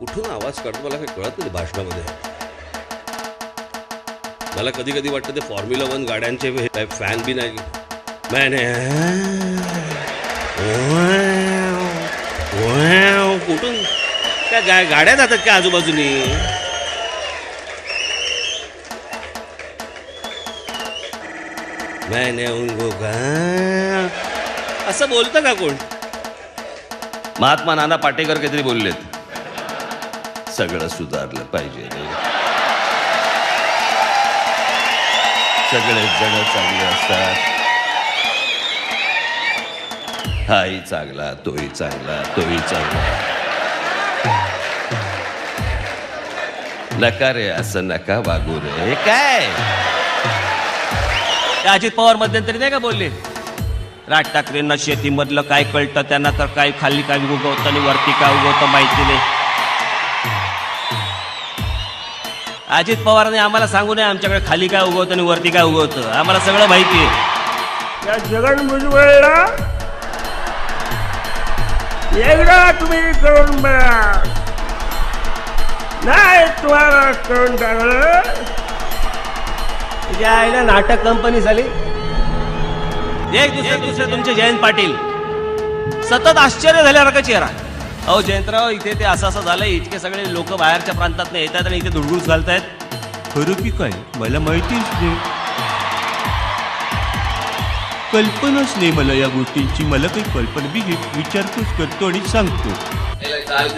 कुठून आवाज काढतो मला काही कळत नाही भाषणामध्ये. मला कधी कधी वाटतं ते फॉर्म्युला वन गाड्यांचे काय फॅन बी नाही. मैंने eh, कुठून? त्या गा गाड्या जातात का आजूबाजूनी? मैंने eh, उनको का? असं बोलतं का कोण? महात्मा नाना पाटेकर काहीतरी बोललेत. सगळं सुधारलं पाहिजे रे. सगळे जण चांगले असतात. हाही चांगला तोही चांगला तोही चांगला. नका रे असं नका वागू रे. काय? अजित पवार मध्यंतरी नाही का बोलले? राज ठाकरेंना शेतीमधलं काय कळतं त्यांना तर काय खाली काय उगवतं आणि वरती काय उगवतं माहिती नाही. अजित पवारांनी आम्हाला सांगू नये आमच्याकडे खाली काय उगवतं आणि वरती काय उगवतं. आम्हाला सगळं माहिती आहे. या जगन भुजबळला एकदा तुम्ही करून बघा. नाही तुम्हाला करून टाकलं. तुझ्या आईला नाटक कंपनी झाली. एक दुसरे दुसरे तुमचे जयंत पाटील. सतत आश्चर्य झाल्यासारखा चेहरा. अहो जयंतराव इथे ते असं असं झालंय. इतके सगळे लोक बाहेरच्या प्रांतात येतात आणि इथे धुडगुस घालतायत. खरं की काय? मला माहितीच नाही. कल्पनाच नाही मला या गोष्टींची मला काही कल्पना मी विचारपूस करतो आणि सांगतो. काल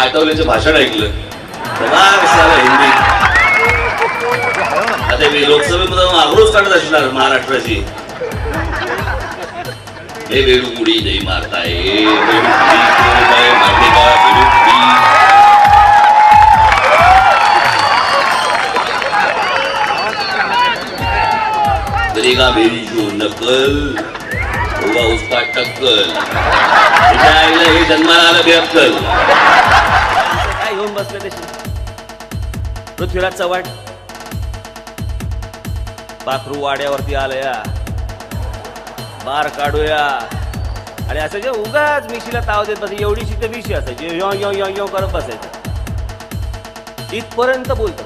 आठवल्याचं भाषण ऐकलं. हिंदी. आता मी लोकसभेमध्ये आक्रोश काढत असणार महाराष्ट्राची. हे वेळुमुडी नाही मारताय हे का वेळुमुडी? जो नकल होगा उसका टक्कल तुझ्या हे जन्माला आलं बेअक्कल काय घेऊन बसले तशी पृथ्वीराज चव्हाण पाखरू वाड्यावरती आलया बार काढूया. आणि असं जे उगाच मिशीला ताव देत बसायची एवढीशी तर मिशी असायची. यो यो यो यो करत बसायचं. इथपर्यंत बोलतो.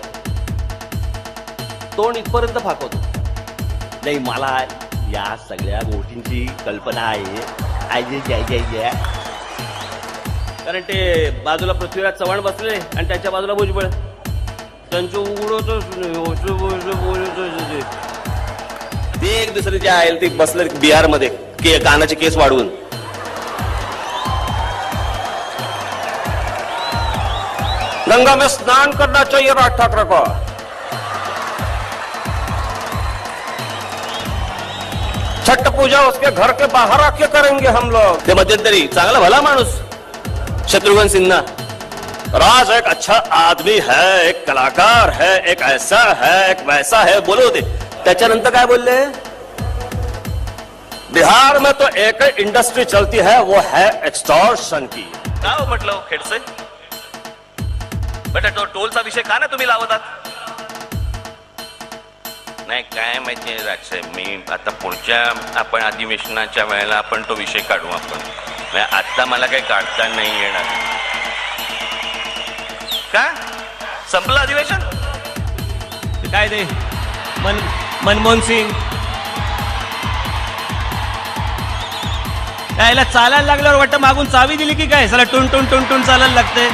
तोंड इथपर्यंत फाकवतो. नाही मला या सगळ्या गोष्टींची कल्पना आहे. आय जे आय कारण ते बाजूला पृथ्वीराज चव्हाण बसले आणि त्याच्या बाजूला भुजबळ. त्यांचं उघडतच ते एक दुसरे जे आहे ते बसले बिहारमध्ये के कानाचे केस वाढवून. गंगा में स्नान करना चाहिए राज ठाकरे को? छठ पूजा उसके घर के बाहर आके करेंगे हम लोग. ते मध्यंतरी चांगला भला माणूस शत्रुघ्न सिन्हा. राज एक अच्छा आदमी है एक कलाकार है एक ऐसा है एक वैसा है बोलो दे त्याच्यानंतर काय बोलले? बिहार में तो एक इंडस्ट्री चलती है वो है एक्सटॉर्शन की। का हो म्हटलं खेडसे। बेटा तो टोलचा विषय का ना तुम्ही लावतात? नाही काय माहितीये राजसाहेब मी आता पुढच्या आपण अधिवेशनाच्या वेळेला आपण तो विषय काढू आपण. म्हणजे आता मला काही काढता नाही येणार. का? संपलं अधिवेशन? काय ते मन मनमोहन सिंग. यायला चालायला लागल्यावर वाटतं मागून चावी दिली की काय? सला टुन टुन टुन टुन चालायला लागते.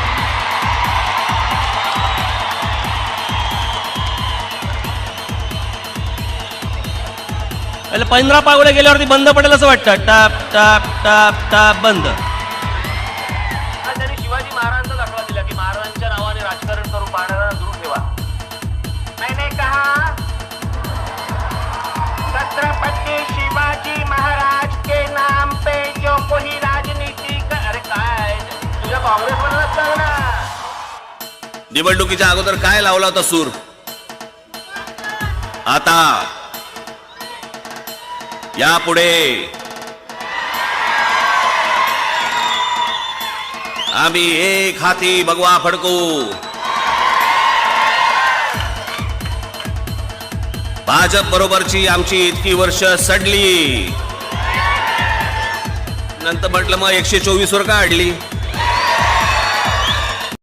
पंधरा पावले गेल्यावरती बंद पडेल असं वाटतं. टाप टाप टाप टाप बंद. निवडणुकीच्या अगोदर काय लावला होता सूर? आता. यापुढे. आम्ही एक हाती भगवा फडकू. भाजप बरोबरची आमची इतकी वर्ष सडली. नंतर म्हटलं मग एकशे चोवीस वर का अडली?